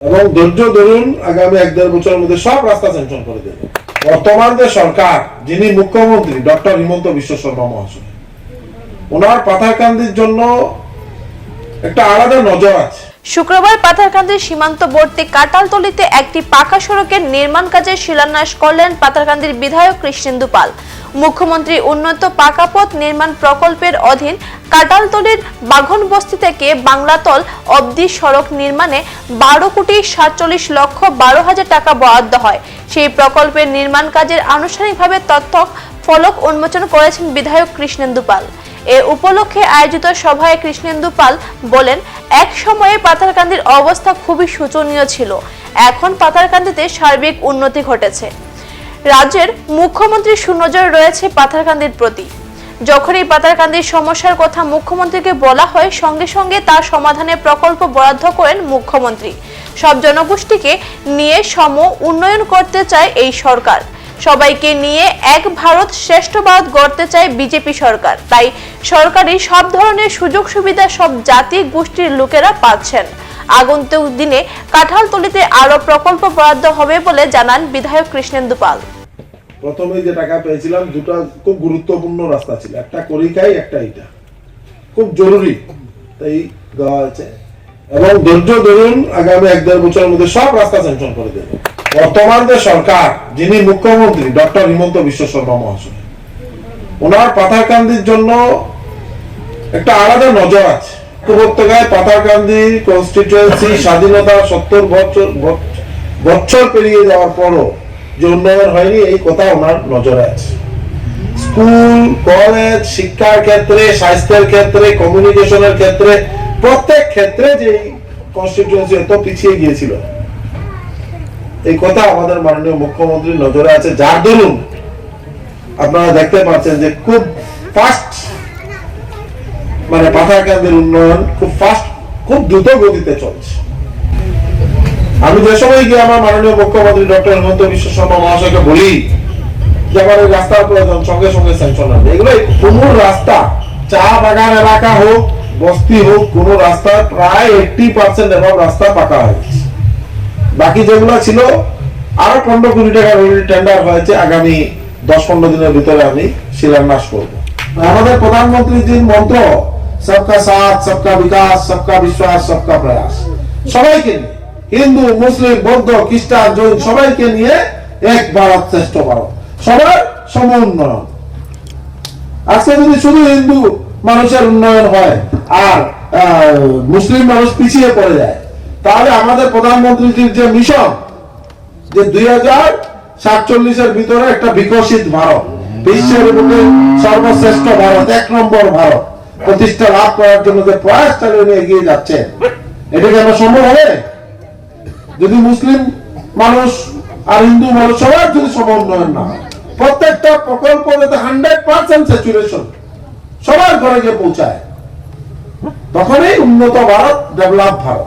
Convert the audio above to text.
এবং ধৈর্য ধরুন, আগামী এক দেড় বছরের মধ্যে সব রাস্তা স্যাংশন করে দেবে। বর্তমান যে সরকার, যিনি মুখ্যমন্ত্রী, ডক্টর হিমন্ত বিশ্ব শর্মা মহাশয়, ওনার পাথারকান্দির জন্য একটা আলাদা নজর আছে। শুক্রবার পাথারকান্দির সীমান্তবর্তী কাটালতলিতে একটি পাকা সড়কের নির্মাণ কাজের শিলান্যাস করলেন পাথারকান্দির বিধায়ক কৃষ্ণেন্দু পাল। মুখ্যমন্ত্রী উন্নত পাকাপথ নির্মাণ প্রকল্পের অধীন কাটালতলির বাঘন বস্তি থেকে বাংলাতল অবধি সড়ক নির্মাণে বারো কোটি সাতচল্লিশ লক্ষ বারো হাজার টাকা বরাদ্দ হয়। সেই প্রকল্পের নির্মাণ কাজের আনুষ্ঠানিকভাবে তথ্য ফলক উন্মোচন করেছেন বিধায়ক কৃষ্ণেন্দু পাল। এ উপলক্ষে আয়োজিত সভায় কৃষ্ণেন্দু পাল বলেন, এক সময়ে পাতারকান্দির অবস্থা খুবই শোচনীয় ছিল। এখন পাতারকান্দিতে সার্বিক উন্নতি ঘটেছে। রাজ্যের মুখ্যমন্ত্রী সুনজর রয়েছে পাথারকান্দির প্রতি। যখনই পাতারকান্দির সমস্যার কথা মুখ্যমন্ত্রীকে বলা হয়, সঙ্গে সঙ্গে তার সমাধানে প্রকল্প বরাদ্দ করেন মুখ্যমন্ত্রী। সব জনগোষ্ঠীকে নিয়ে সম উন্নয়ন করতে চায় এই সরকার। সবাইকে নিয়ে এক ভারত শ্রেষ্ঠ ভারত গড়তে চায় বিজেপি সরকার। তাই সরকারি সব ধরনের সুযোগ সুবিধা সব জাতি গোষ্ঠীর লোকেরা পাচ্ছেন। আগন্তুক দিনে কাঁঠালতলিতে আরও প্রকল্প বরাদ্দ হবে বলে জানান বিধায়ক কৃষ্ণেন্দু পাল। প্রথমে যে টাকা পেয়েছিলাম, দুটো খুব গুরুত্বপূর্ণ রাস্তা ছিল। একটা করিকাই একটা এটা। খুব জরুরি। তাই দেওয়া হয়েছে। এবং ধৈর্য ধরুন, আগামী এক দেড় বছরের মধ্যে সব রাস্তা স্যাংশন করে দেবে। বর্তমান যে সরকার, যিনি মুখ্যমন্ত্রী, ডক্টর হিমন্ত বিশ্ব শর্মা মহাশয়, ওনার পাথারকান্দির জন্য একটা আলাদা নজর আছে। উপত্যকায় পাথারকান্দি কনস্টিটিউয়েন্সি স্বাধীনতা সত্তর বছর বছর পেরিয়ে যাওয়ার পরও যে উন্নয়ন হয়নি, এই কথা ওনার নজরে আছে। স্কুল, কলেজ, শিক্ষার ক্ষেত্রে, স্বাস্থ্যের ক্ষেত্রে কমিউনিকেশনের ক্ষেত্রে, প্রত্যেক ক্ষেত্রে যে কনস্টিটিউয়েন্সি এত পিছিয়ে গিয়েছিল এই কথা আমাদের মাননীয় মুখ্যমন্ত্রীর নজরে আছে। যার দরুন আপনারা দেখতে পাচ্ছেন যে খুব ফাস্ট মানে পাথারকান্দির উন্নয়ন খুব ফাস্ট খুব দ্রুত গতিতে চলছে। আমি যে সময় গিয়ে আমার মাননীয় মুখ্যমন্ত্রী ডক্টর হিমন্ত বিশ্ব শর্মা মহাশয়কে বলি যে আমার এই রাস্তার প্রয়োজন সঙ্গে সঙ্গে স্যাংশন হবে। এগুলো কোন রাস্তা, চা বাগান এলাকা হোক, বস্তি হোক, কোন রাস্তা প্রায় এইটটি পার্সেন্ট এবং রাস্তা পাকা হয়ে বাকি যেগুলো ছিল, আরও পনেরো কোটি টাকার টেন্ডার হয়েছে, আগামী দশ পনেরো দিনের ভিতরে আমি শিলান্যাস করব। আমাদের প্রধানমন্ত্রীজির মন্ত্র সবকা সাথ, সবকা বিকাশ, সবকা বিশ্বাস, সবকা প্রয়াস। সবাইকে হিন্দু, মুসলিম, বৌদ্ধ, খ্রিস্টান, জৈন, সবাইকে নিয়ে এক ভারত শ্রেষ্ঠ ভারত। সবার সম উন্নয়ন আজকে যদি শুধু হিন্দু মানুষের উন্নয়ন হয়, আর মুসলিম মানুষ পিছিয়ে পড়ে যায় তাহলে আমাদের প্রধানমন্ত্রীজির যে মিশন, যে দুই হাজার সাতচল্লিশের ভিতরে একটা বিকশিত ভারত, বিশ্বের বুকে সর্বশ্রেষ্ঠ ভারত, এক নম্বর ভারত, প্রতিষ্ঠা লাভ করার জন্য যে প্রয়াস চালিয়ে নিয়ে এগিয়ে যাচ্ছে, এটা কেন সম্ভব হবে? যদি মুসলিম মানুষ আর হিন্দু মানুষ সবার যদি সম উন্নয়ন না হয়, প্রত্যেকটা প্রকল্প যাতে হান্ড্রেড পার্সেন্ট স্যাচুরেশন সবার ঘরে গিয়ে পৌঁছায়, তখনই উন্নত ভারত ডেভেলপ ভারত।